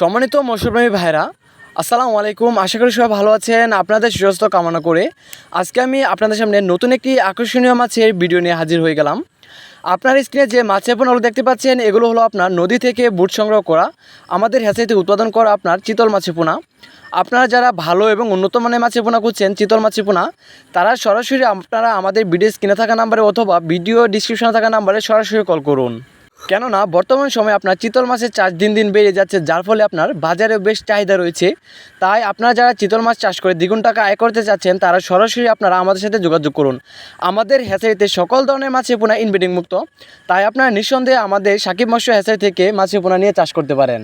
সম্মানিত মৌসুমী ভাইরা আসসালামু আলাইকুম। আশা করি সবাই ভালো আছেন, আপনাদের সুস্বাস্থ্য কামনা করে। আজকে আমি আপনাদের সামনে নতুন একটি আকর্ষণীয় মাছের ভিডিও নিয়ে হাজির হয়ে গেলাম। আপনার স্ক্রিনে যে মাছের পোনাগুলো দেখতে পাচ্ছেন, এগুলো হলো আপনার নদী থেকে বুট সংগ্রহ করা, আমাদের হ্যাচারিতে উৎপাদন করা আপনার চিতল মাছের পোনা। আপনারা যারা ভালো এবং উন্নত মানের মাছের পোনা খুঁজছেন, চিতল মাছের পোনা, তারা সরাসরি আপনারা আমাদের ভিডিও স্ক্রিনে থাকা নাম্বারে অথবা ভিডিও ডিসক্রিপশনে থাকা নাম্বারে সরাসরি কল করুন। কেননা বর্তমান সময়ে আপনার চিতল মাছের চাষ দিন দিন বেড়ে যাচ্ছে, যার ফলে আপনার বাজারে বেশ চাহিদা রয়েছে। তাই আপনারা যারা চিতল মাছ চাষ করে দ্বিগুণ টাকা আয় করতে চাচ্ছেন, তারা সরাসরি আপনারা আমাদের সাথে যোগাযোগ করুন। আমাদের হ্যাচারিতে সকল ধরনের মাছে পোনা ইনব্রিডিং মুক্ত। তাই আপনারা নিঃসন্দেহে আমাদের সাকিব মৎস্য হ্যাচারি থেকে মাছে পোনা নিয়ে চাষ করতে পারেন।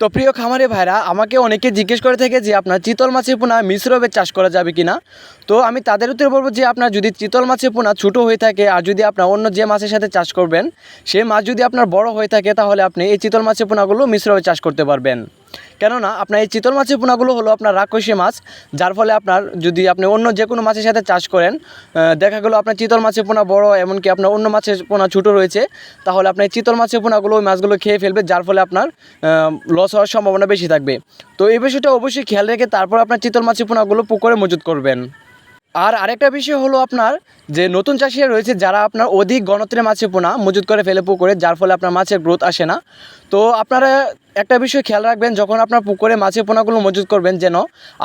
তো প্রিয় খামারে ভাইরা, আমাকে অনেকে জিজ্ঞেস করে থাকে যে আপনার চিতল মাছের পোনা মিশ্রবে চাষ করা যাবে কিনা? তো আমি তাদের উত্তরে বলব যে আপনার যদি চিতল মাছের পোনা ছোটো হয়ে থাকে আর যদি আপনার অন্য যে মাছের সাথে চাষ করবেন সেই মাছ যদি আপনার বড় হয়ে থাকে, তাহলে আপনি এই চিতল মাছের পোনাগুলো মিশ্রবে চাষ করতে পারবেন। কেননা আপনার এই চিতল মাছের পোনাগুলো হলো আপনার রাক্ষসী মাছ, যার ফলে আপনার যদি আপনি অন্য যে কোনো মাছের সাথে চাষ করেন দেখা গেলো আপনার চিতল মাছের পোনা বড়, এমনকি আপনার অন্য মাছের পোনা ছোটো রয়েছে, তাহলে আপনার এই চিতল মাছের পোনাগুলো ওই মাছগুলো খেয়ে ফেলবে, যার ফলে আপনার লস হওয়ার সম্ভাবনা বেশি থাকবে। তো এই বিষয়টা অবশ্যই খেয়াল রেখে তারপর আপনার চিতল মাছের পোনাগুলো পুকুরে মজুত করবেন। আর আরেকটা বিষয় হলো আপনার যে নতুন চাষিরা রয়েছে, যারা আপনার অধিক গণত্রে মাছে পোনা, মজুত করে ফেলে পুকুরে, যার ফলে আপনার মাছের গ্রোথ আসে না। তো আপনারা একটা বিষয় খেয়াল রাখবেন, যখন আপনার পুকুরে মাছের পোনাগুলো মজুত করবেন যেন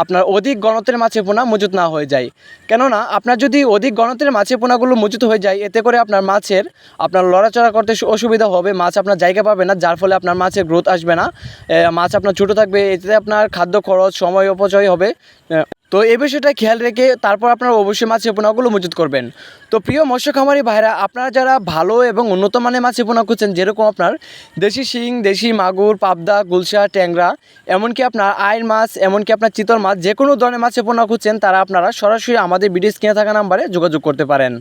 আপনার অধিক গণত্রের মাছের পোনা মজুত না হয়ে যায়। কেননা, আপনার যদি অধিক গণত্রের মাছের পোনাগুলো মজুত হয়ে যায়, এতে করে আপনার মাছের, আপনার লড়াচড়া করতে অসুবিধা হবে, মাছ আপনার জায়গা পাবে না, যার ফলে আপনার মাছের গ্রোথ আসবে না। মাছ আপনার ছোটো থাকবে, এতে আপনার খাদ্য খরচ, সময় অপচয় হবে। তো এই বিষয়টা খেয়াল রেখে তারপর আপনারা অবশ্যই মাছ পোনাগুলো মজুত করবেন। তো প্রিয় মৎস্য খামারি ভাইরা, আপনারা যারা ভালো এবং উন্নত মানের মাছ পোনা খুঁজছেন, যেরকম আপনার দেশি শিং, দেশি মাগুর, পাবদা, গুলশা, ট্যাংরা, এমনকি আপনার আয়ের মাছ, এমনকি আপনার চিতল মাছ যে কোনো ধরনের মাছ পোনা খুঁজছেন, তারা আপনারা সরাসরি আমাদের বিডিস স্ক্রিনে থাকা নাম্বারে যোগাযোগ করতে পারেন।